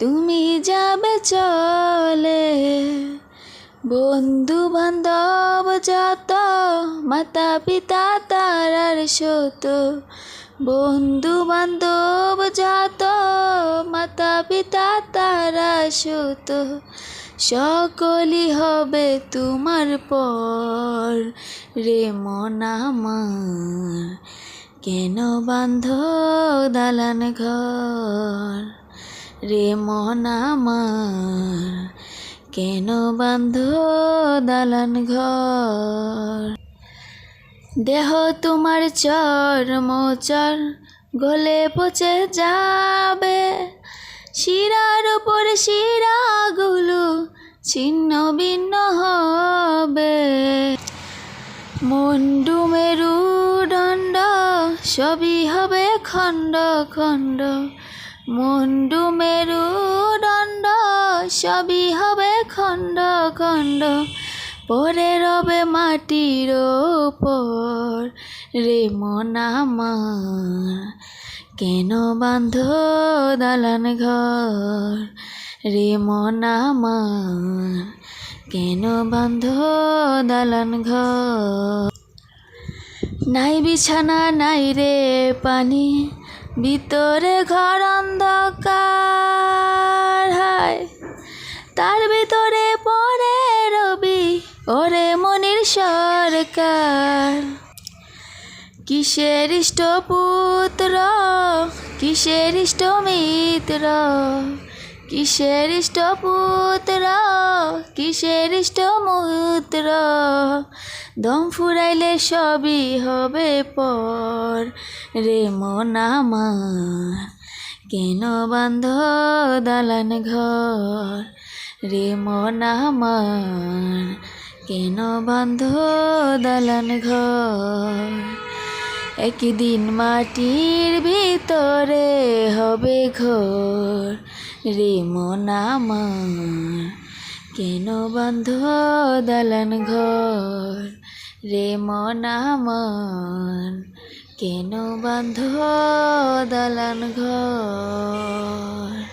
তুমি যাবে চলে। বন্ধু বান্ধব যত মাতা পিতা তারার সত বন্ধু বান্ধব যত মাতা পিতা তারা সত সকলই হবে তোমার পর। রে মন কেন বান্ধ দালান ঘর? রে মন আমার, কেন বান্ধ দালান ঘর? দেহ তোমার চর, মোচর, গলে পচে যাবে। শিরার ওপর শিরাগুলো ছিন্ন ভিন্ন হবে। মন্ডু মেরু দণ্ড, সবই হবে খণ্ড খণ্ড। মন্ডু মেরু দণ্ড, সবই হবে খণ্ড খণ্ড। পরে রবে মাটির ওপর রে মন আমার, কেন বান্ধ দালান ঘর? রে মন আমার, কেন বান্ধ দালান ঘর? নাই বিছানা, নাই রে পানি, ভিতরে ঘর অন্ধকার, হায়। তার ভিতরে পড়ে রবি, ওরে মনির সরকার। কিসের ইষ্ট পুত্র কিসের ইষ্ট মিত্র কিসের ইষ্ট পুত্র কিসের ইষ্ট মূত্র দম ফুরাইলে সবই হবে পর। রে মন আমার, কেন বান্ধ দালান ঘর? রে মন আমার, কেন বান্ধ দালান ঘর? একদিন মাটির ভিতরে হবে ঘর। রে মন আমার কেন বন্ধ দালান ঘর? রে মন আমার কেন বন্ধ দালান ঘর?